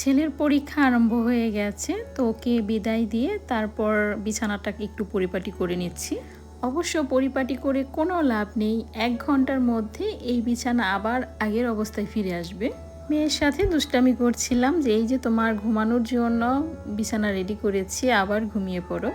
ছেলের পরীক্ষা আরম্ভ হয়ে গেছে, তো ওকে বিদায় দিয়ে তারপর বিছানাটাকে একটু পরিপাটি করে নিচ্ছি। অবশ্য পরিপাটি করে কোনো লাভ নেই, এক ঘণ্টার মধ্যে এই বিছানা আবার আগের অবস্থায় ফিরে আসবে। মেয়ের সাথে দুষ্টামি করছিলাম যে এই যে তোমার ঘুমানোর জন্য বিছানা রেডি করেছি, আবার ঘুমিয়ে পড়ো।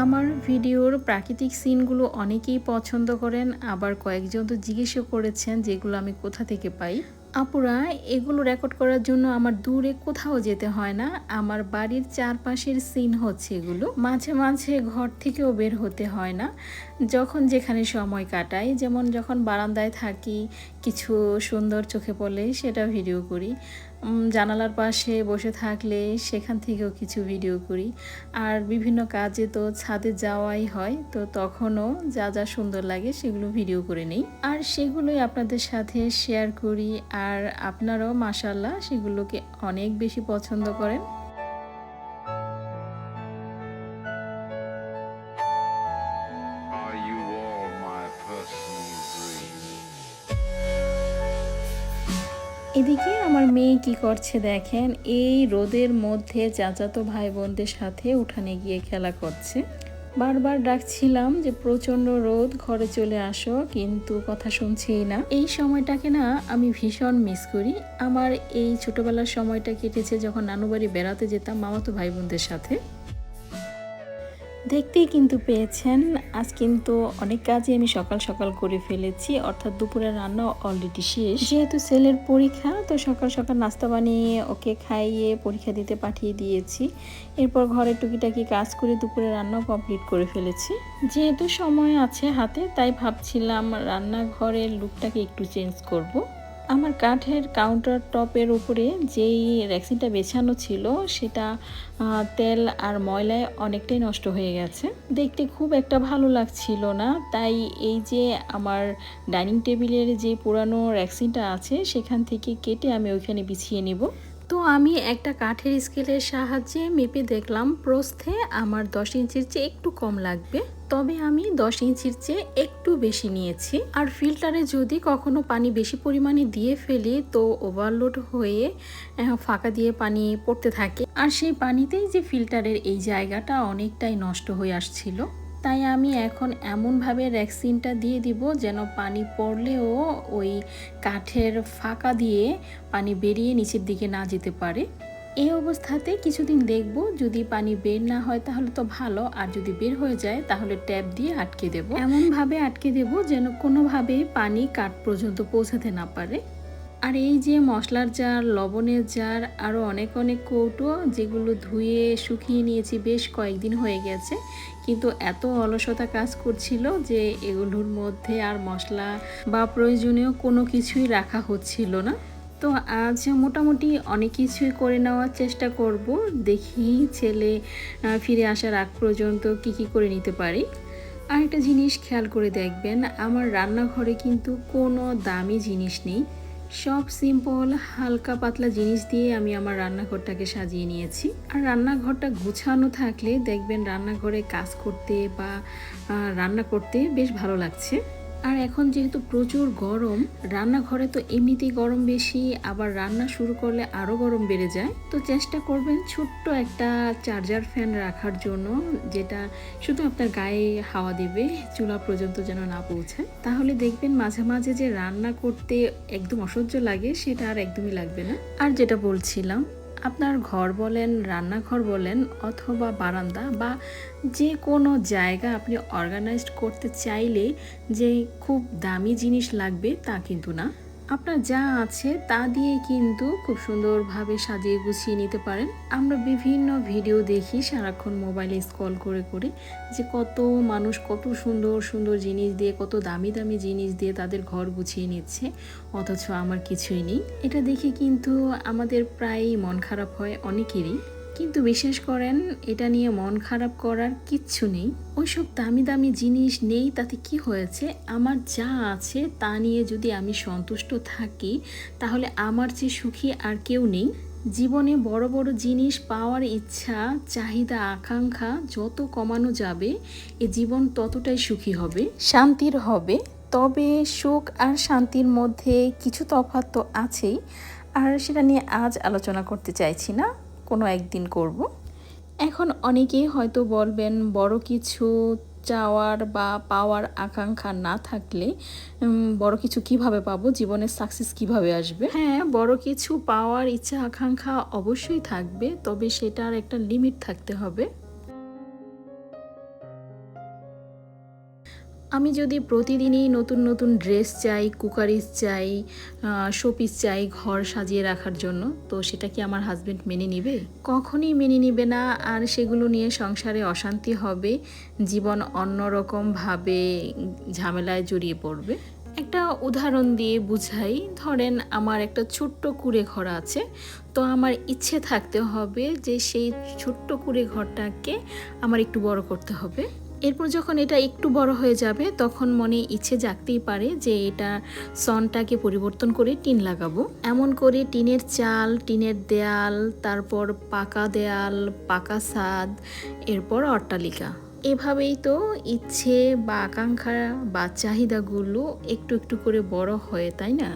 আমার ভিডিওর প্রাকৃতিক সিনগুলো অনেকেই পছন্দ করেন, আবার কয়েকজন তো জিজ্ঞেসও করেছেন যেগুলো আমি কোথা থেকে পাই। আপুরা, এগুলো রেকর্ড করার জন্য আমার দূরে কোথাও যেতে হয় না, আমার বাড়ির চারপাশের সিন হচ্ছে এগুলো। মাঝে মাঝে ঘর থেকেও বের হতে হয় না, যখন যেখানে সময় কাটাই, যেমন যখন বারান্দায় থাকি, কিছু সুন্দর চোখে পড়লে সেটা ভিডিও করি। জানালার পাশে বসে থাকলে সেখান থেকেও কিছু ভিডিও করি। আর বিভিন্ন কাজে তো ছাদে যাওয়াই হয়, তো তখনও যা যা সুন্দর লাগে সেগুলো ভিডিও করে নিই। আর সেগুলোই আপনাদের সাথে শেয়ার করি, আর আপনারাও মাসাল্লাহ সেগুলোকে অনেক বেশি পছন্দ করেন। এদিকে আমার মেয়ে কি করছে দেখেন, এই রোদের মধ্যে চাচাতো ভাই বোনদের সাথে উঠানে গিয়ে খেলা করছে। বারবার ডাকছিলাম যে, প্রচণ্ড রোদ, ঘরে চলে আসো। কিন্তু কথা শুনছেই না। এই সময়টাকে না আমি ভীষণ মিস করি। আমার এই ছোটবেলার সময়টা কেটেছে যখন নানু বাড়ি বেড়াতে যেতাম মামাতো ভাই বোনদের সাথে। দেখতেই কিন্তু পেয়েছেন। আজ কিন্তু অনেক কাজই আমি সকাল সকাল করে ফেলেছি, অর্থাৎ দুপুরের রান্না অলরেডি শেষ। যেহেতু ছেলের পরীক্ষা, তো সকাল সকাল নাস্তা বানিয়ে ওকে খাইয়ে পরীক্ষা দিতে পাঠিয়ে দিয়েছি। এরপর ঘরের টুকিটাকি কাজ করে দুপুরে রান্না কমপ্লিট করে ফেলেছি। যেহেতু সময় আছে হাতে, তাই ভাবছিলাম রান্নাঘরের লুকটাকে একটু চেঞ্জ করব। আমার কাঠের কাউন্টার টপের উপরে যেই র্যাক্সিনটা বেছানো ছিল, সেটা তেল আর ময়লায় অনেকটাই নষ্ট হয়ে গেছে। দেখতে খুব একটা ভালো লাগছিল না। তাই এই যে আমার ডাইনিং টেবিলের যে পুরানো র্যাক্সিনটা আছে, সেখান থেকে কেটে আমি ওইখানে বিছিয়ে নিব। তো আমি একটা কাঠের স্কেলের সাহায্যে মেপে দেখলাম, প্রস্থে আমার দশ ইঞ্চির চেয়ে একটু কম লাগবে। তবে আমি দশ ইঞ্চির চেয়ে একটু বেশি নিয়েছি। আর ফিল্টারে যদি কখনো পানি বেশি পরিমাণে দিয়ে ফেলি, তো ওভারলোড হয়ে ফাঁকা দিয়ে পানি পড়তে থাকে। আর সেই পানিতেই যে ফিল্টারের এই জায়গাটা অনেকটাই নষ্ট হয়ে আসছিল। তাই আমি এখন এমনভাবে র্যাক্সিনটা দিয়ে দিব যেন পানি পড়লেও ওই কাঠের ফাঁকা দিয়ে পানি বেরিয়ে নিচের দিকে না যেতে পারে। এই অবস্থাতে কিছুদিন দেখব, যদি পানি বের না হয় তাহলে তো ভালো, আর যদি বের হয়ে যায় তাহলে ট্যাপ দিয়ে আটকে দেব। এমনভাবে আটকে দেব যেন কোনোভাবে পানি কাঠ পর্যন্ত পৌঁছাতে না পারে। আর এই যে মশলার জার, লবণের জার আরও অনেক অনেক কৌটো যেগুলো ধুয়ে শুকিয়ে নিয়েছি বেশ কয়েকদিন হয়ে গেছে। কিন্তু এত অলসতা কাজ করছিল যে এগুলোর মধ্যে আর মশলা বা প্রয়োজনীয় কোনো কিছুই রাখা হচ্ছিল না। তো আজ মোটামুটি অনেক কিছুই করে নেওয়ার চেষ্টা করব। দেখি ছেলে ফিরে আসার আগ পর্যন্ত কি কি করে নিতে পারি। আর একটা জিনিস খেয়াল করে দেখবেন, আমার রান্নাঘরে কিন্তু কোনো দামি জিনিস নেই। সব সিম্পল, হালকা পাতলা জিনিস দিয়ে আমি আমার রান্নাঘরটাকে সাজিয়ে নিয়েছি। আর রান্নাঘরটা গুছানো থাকলে দেখবেন রান্নাঘরে কাজ করতে বা রান্না করতে বেশ ভালো লাগছে। আর এখন যেহেতু প্রচুর গরম, রান্নাঘরে তো এমনিতেই গরম বেশি, আবার রান্না শুরু করলে আরও গরম বেড়ে যায়। তো চেষ্টা করবেন ছোট্ট একটা চার্জার ফ্যান রাখার জন্য, যেটা শুধু আপনার গায়ে হাওয়া দেবে, চুলা পর্যন্ত যেন না পৌঁছায় তাহলে দেখবেন মাঝে মাঝে যে রান্না করতে একদম অসহ্য লাগে, সেটা আর একদমই লাগবে না। আর যেটা বলছিলাম আপনার ঘর বলেন, রান্নাঘর বলেন অথবা বারান্দা বা যে কোনো জায়গা আপনি অর্গানাইজড করতে চাইলে যে খুব দামি জিনিস লাগবে তা কিন্তু না। আপনার যা আছে তা দিয়ে কিন্তু খুব সুন্দরভাবে সাজিয়ে গুছিয়ে নিতে পারেন। আমরা বিভিন্ন ভিডিও দেখি সারাক্ষণ মোবাইলে স্ক্রল করে করে যে কত মানুষ কত সুন্দর সুন্দর জিনিস দিয়ে, কত দামি দামি জিনিস দিয়ে তাদের ঘর গুছিয়ে নিচ্ছে, অথচ আমার কিছুই নেই। এটা দেখে কিন্তু আমাদের প্রায়ই মন খারাপ হয় অনেকেরই। কিন্তু বিশ্বাস করেন, এটা নিয়ে মন খারাপ করার কিচ্ছু নেই। ওইসব দামি দামি জিনিস নেই, তাতে কি হয়েছে? আমার যা আছে, তা নিয়ে যদি আমি সন্তুষ্ট থাকি, তাহলে আমার চেয়ে সুখী আর কেউ নেই। জীবনে বড় বড় জিনিস পাওয়ার ইচ্ছা, চাহিদা, আকাঙ্ক্ষা যত কমানো যাবে, এ জীবন ততটাই সুখী হবে। শান্তির হবে, তবে সুখ আর শান্তির মধ্যে কিছু তফাৎ তো আছেই। আর সেটা নিয়ে আজ আলোচনা করতে চাইছি না। কোনো একদিন করব। এখন অনেকেই হয়তো বলবেন, বড় কিছু চাওয়ার বা পাওয়ার আকাঙ্ক্ষা না থাকলে বড় কিছু কীভাবে পাবো? জীবনের সাকসেস কীভাবে আসবে? হ্যাঁ বড় কিছু পাওয়ার ইচ্ছা আকাঙ্ক্ষা অবশ্যই থাকবে, তবে সেটার একটা লিমিট থাকতে হবে। আমি যদি প্রতিদিনই নতুন নতুন ড্রেস চাই কুকারিজ চাই শোপিস চাই ঘর সাজিয়ে রাখার জন্য, তো সেটা কি আমার হাজব্যান্ড মেনে নিবে? কখনই মেনে নিবে না, আর সেগুলো নিয়ে সংসারে অশান্তি হবে, জীবন অন্যরকমভাবে ঝামেলায় জড়িয়ে পড়বে। একটা উদাহরণ দিয়ে বুঝাই, ধরেন আমার একটা ছোট্ট কুড়ে ঘর আছে, তো আমার ইচ্ছে থাকতে হবে যে সেই ছোট্ট কুড়ে ঘরটাকে আমার একটু বড় করতে হবে। এরপর যখন এটা একটু বড় হয়ে যাবে, তখন মনে ইচ্ছে জাগতেই পারে যে এটা সনটাকে পরিবর্তন করে টিন লাগাবো। এমন করে টিনের চাল, টিনের দেয়াল, তারপর পাকা দেয়াল, পাকা ছাদ এরপর অট্টালিকা। এভাবেই তো ইচ্ছে বা আকাঙ্ক্ষা বা চাহিদাগুলো একটু একটু করে বড় হয়, তাই না?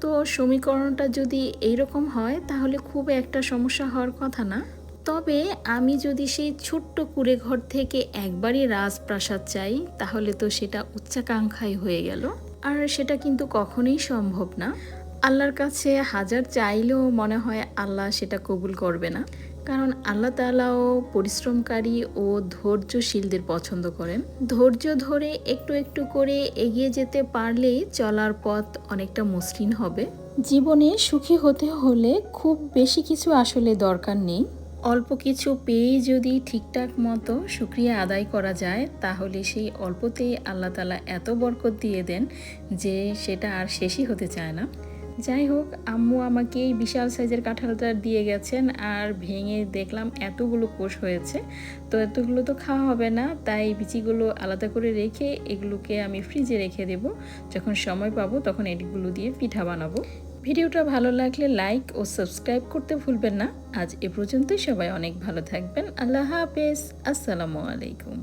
তো সমীকরণটা যদি এইরকম হয়, তাহলে খুব একটা সমস্যা হওয়ার কথা না। তবে আমি যদি সেই ছোট্ট কুড়ে ঘর থেকে একবারই রাজপ্রাসাদ চাই, তাহলে তো সেটা উচ্চাকাঙ্ক্ষাই হয়ে গেল। আর সেটা কিন্তু কখনোই সম্ভব না। আল্লাহর কাছে হাজার চাইলেও মনে হয় আল্লাহ সেটা কবুল করবে না। কারণ আল্লাহ তালাও পরিশ্রমকারী ও ধৈর্যশীলদের পছন্দ করেন। ধৈর্য ধরে একটু একটু করে এগিয়ে যেতে পারলেই চলার পথ অনেকটা মসৃণ হবে। জীবনে সুখী হতে হলে খুব বেশি কিছু আসলে দরকার নেই। অল্প কিছু পেয়েই যদি ঠিকঠাক মতো শুক্রিয়া আদায় করা যায়, তাহলে সেই অল্পতেই আল্লাহ তালা এত বরকত দিয়ে দেন যে সেটা আর শেষই হতে চায় না। যাই হোক, আম্মু আমাকে এই বিশাল সাইজের কাঁঠালটা দিয়ে গেছেন আর ভেঙে দেখলাম এতগুলো কোষ হয়েছে। তো এতগুলো তো খাওয়া হবে না, তাই বিচিগুলো আলাদা করে রেখে এগুলোকে আমি ফ্রিজে রেখে দেব। যখন সময় পাবো তখন এগুলো দিয়ে পিঠা বানাবো। ভিডিওটা ভালো লাগলে লাইক ও সাবস্ক্রাইব করতে ভুলবেন না। আজ এ পর্যন্তই সবাই অনেক ভালো থাকবেন। আল্লাহ হাফেজ। আসসালামু আলাইকুম।